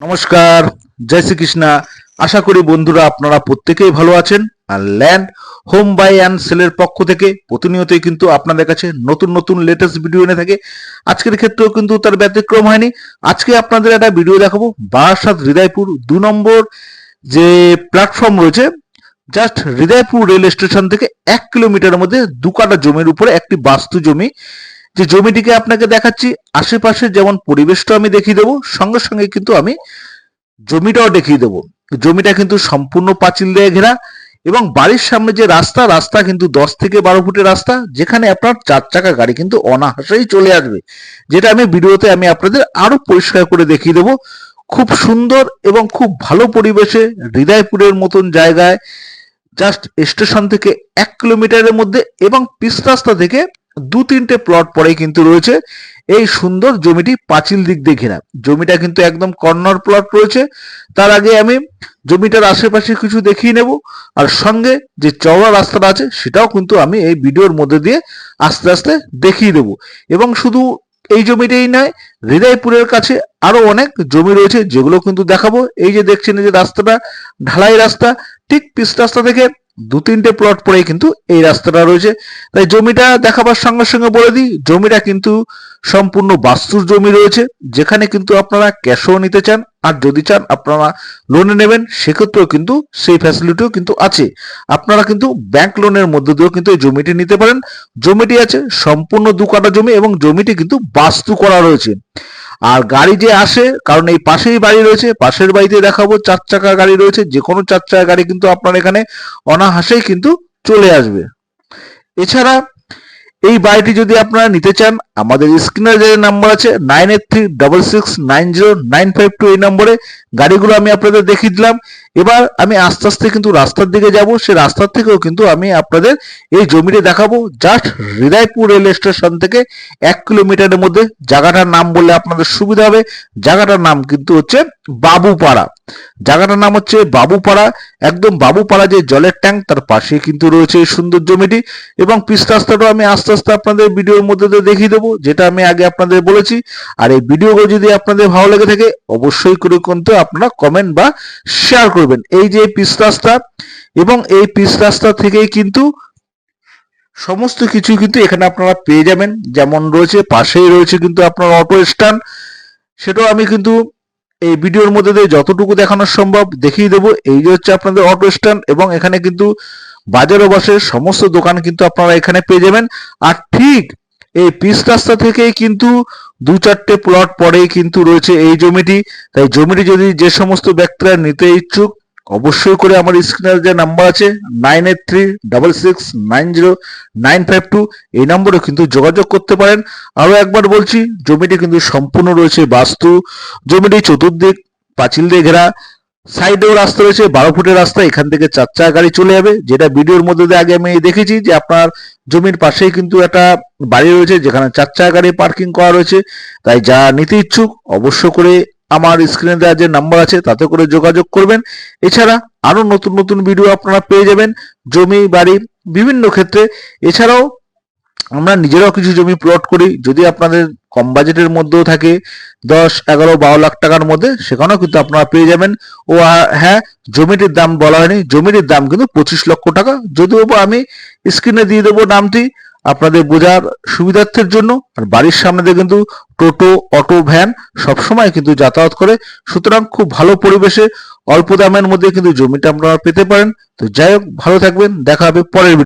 নমস্কার, জয় শ্রীকৃষ্ণা। আশা করি বন্ধুরা আপনারা প্রত্যেকেই ভালো আছেন। আর ল্যান্ড, হোম বাই অ্যান্ড সেলের পক্ষ থেকে প্রতিনিয়তই কিন্তু আপনাদের কাছে নতুন নতুন লেটেস্ট ভিডিও এনে থাকে। আজকের ক্ষেত্রেও কিন্তু তার ব্যতিক্রম হয়নি। আজকে আপনাদের একটা ভিডিও দেখাবো। বারাসাত হৃদয়পুর দু নম্বর যে প্ল্যাটফর্ম রয়েছে জাস্ট হৃদয়পুর রেল স্টেশন থেকে এক কিলোমিটারের মধ্যে দু কাটা জমির উপরে একটি বাস্তু জমি যে জমিটিকে আপনাকে দেখাচ্ছি, আশেপাশে যেমন পরিবেশটা আমি দেখিয়ে দেবো, সঙ্গে সঙ্গে কিন্তু আমি জমিটাও দেখিয়ে দেবো। জমিটা কিন্তু সম্পূর্ণ পাঁচিল দিয়ে ঘেরা এবং বাড়ির সামনে যে রাস্তা রাস্তা কিন্তু দশ থেকে বারো ফুটের রাস্তা, যেখানে আপনার চার চাকা গাড়ি কিন্তু অনাহাসেই চলে আসবে। যেটা আমি ভিডিওতে আমি আপনাদের আরও পরিষ্কার করে দেখিয়ে দেবো। খুব সুন্দর এবং খুব ভালো পরিবেশে হৃদয়পুরের মতন জায়গায়, জাস্ট স্টেশন থেকে এক কিলোমিটারের মধ্যে এবং পিস রাস্তা থেকে দু তিনটে প্লট পরেই কিন্তু রয়েছে। এই সুন্দর জমিটি পাঁচিল দিক দিয়ে ঘেরা। জমিটা কিন্তু একদম কর্নার প্লট রয়েছে। তার আগে আমি জমিটার আশেপাশে কিছু দেখিয়ে নেব। আর সঙ্গে যে চওড়া রাস্তাটা আছে, সেটাও কিন্তু আমি এই ভিডিওর মধ্যে দিয়ে আস্তে আস্তে দেখিয়ে দেবো। এবং শুধু এই জমিটাই নয়, হৃদয়পুরের কাছে আরও অনেক জমি রয়েছে, যেগুলো কিন্তু দেখাবো। এই যে দেখছেন যে রাস্তাটা, ঢালাই রাস্তা, ঠিক পিস রাস্তা থেকে দু তিনটে প্লট পরেই কিন্তু এই রাস্তাটা রয়েছে। তাই জমিটা দেখাবার সঙ্গে সঙ্গে বলে দিই, জমিটা কিন্তু সম্পূর্ণ বাস্তুর জমি রয়েছে। যেখানে কিন্তু আপনারা ক্যাশও নিতে চান, আর যদি চান আপনারা লোনে নেবেন, সেক্ষেত্রেও কিন্তু সেই ফ্যাসিলিটিও কিন্তু আছে। আপনারা কিন্তু ব্যাংক লোনের মধ্য দিয়েও কিন্তু এই জমিটি নিতে পারেন। জমিটি আছে সম্পূর্ণ দু কাটা জমি এবং জমিটি কিন্তু বাস্তু করা রয়েছে। আর গাড়ি যে আসে, কারণ এই পাশেই বাড়ি রয়েছে, পাশের বাড়িতে দেখাবো, চার চাকা গাড়ি রয়েছে, যে কোনো চার চাকা গাড়ি কিন্তু আপনার এখানে অনাহাসেই কিন্তু চলে আসবে। এছাড়া এই বাড়িটি যদি আপনারা নিতে চান, আমাদের স্ক্রিনের যে নাম্বার আছে, nine eight three double six nine zero nine five two এই নম্বরে গাড়িগুলো আমি আপনাদের দেখিয়ে দিলাম। এবার আমি আস্তে আস্তে কিন্তু রাস্তার দিকে যাব, সে রাস্তার থেকেও কিন্তু আমি আপনাদের এই জমিটি দেখাবো। জাস্ট হৃদয়পুর রেল স্টেশন থেকে এক কিলোমিটারের মধ্যে। জায়গাটার নাম বললে আপনাদের সুবিধা হবে। জায়গাটার নাম কিন্তু হচ্ছে বাবুপাড়া। জায়গাটার নাম হচ্ছে বাবুপাড়া। একদম বাবুপাড়া যে জলের ট্যাঙ্ক, তার পাশে কিন্তু রয়েছে এই সুন্দর জমিটি। এবং পিস রাস্তাটাও আমি আস্তে আস্তে আপনাদের ভিডিওর মধ্যে দেখিয়ে দেবো, যেটা আমি আগে আপনাদের বলেছি। আর এই ভিডিওগুলো যদি আপনাদের ভালো লেগে থাকে, অবশ্যই করে কিন্তু আপনারা কমেন্ট বা শেয়ার করবেন। এই যে পিস রাস্তা এবং এই পিস রাস্তা থেকেই কিন্তু সমস্ত কিছু কিন্তু এখানে আপনারা পেয়ে যাবেন। যেমন রয়েছে, পাশেই রয়েছে কিন্তু আপনার অটো স্ট্যান্ড। সেটাও আমি কিন্তু এই ভিডিওর মধ্যে দিয়ে যতটুকু দেখানো সম্ভব দেখিয়ে দেবো। এই যে হচ্ছে আপনাদের অটো স্ট্যান্ড এবং এখানে কিন্তু বাজারে বসে সমস্ত দোকান কিন্তু আপনারা এখানে পেয়ে যাবেন। আর ঠিক এই পিস রাস্তা থেকেই কিন্তু দু চারটে প্লট পরেই কিন্তু রয়েছে এই জমিটি। তাই জমিটি যদি যে সমস্ত ব্যক্তিরা নিতে ইচ্ছুক, অবশ্যই করে আমার স্ক্রিনের যে নাম্বার আছে nine eight three double six nine zero nine five two এই নম্বরে কিন্তু যোগাযোগ করতে পারেন। আরও একবার বলছি, জমিটি কিন্তু সম্পূর্ণ রয়েছে বাস্তু। জমিটি চতুর্দিক, পাঁচিল দিয়ে ঘেরা। সাইডেও রাস্তা রয়েছে, বারো ফুটের রাস্তা, এখান থেকে চার চাকা গাড়ি চলে যাবে। যেটা ভিডিওর মধ্যে দিয়ে আগে আমি দেখেছি যে আপনার জমির পাশেই কিন্তু একটা বাড়ি রয়েছে, যেখানে চার চাকা গাড়ি পার্কিং করা রয়েছে। তাই যা নিতে ইচ্ছুক, অবশ্য করে আমার স্ক্রিনে দেওয়া যে নাম্বার আছে, তাতে করে যোগাযোগ করবেন। এছাড়া আরও নতুন নতুন ভিডিও আপনারা পেয়ে যাবেন জমি, বাড়ি, বিভিন্ন ক্ষেত্রে। এছাড়াও আমরা নিজেরাও কিছু জমি প্লট করি। যদি আপনাদের কম বাজেটের মধ্যেও থাকে, দশ, এগারো, বারো লাখ টাকার মধ্যে, সেখানেও কিন্তু আপনারা পেয়ে যাবেন। ও হ্যাঁ জমিটির দাম বলা হয়নি। জমিটির দাম কিন্তু পঁচিশ লক্ষ টাকা। যদিও বা আমি স্ক্রিনে দিয়ে দেবো নামটি, আপনাদের বোঝার সুবিধার্থের জন্য। আর বাড়ির সামনে দিয়ে কিন্তু টোটো, অটো, ভ্যান সবসময় কিন্তু যাতায়াত করে। সুতরাং খুব ভালো পরিবেশে অল্প দামের মধ্যে কিন্তু জমিটা আপনারা পেতে পারেন। তো যাই হোক, ভালো থাকবেন। দেখা হবে পরের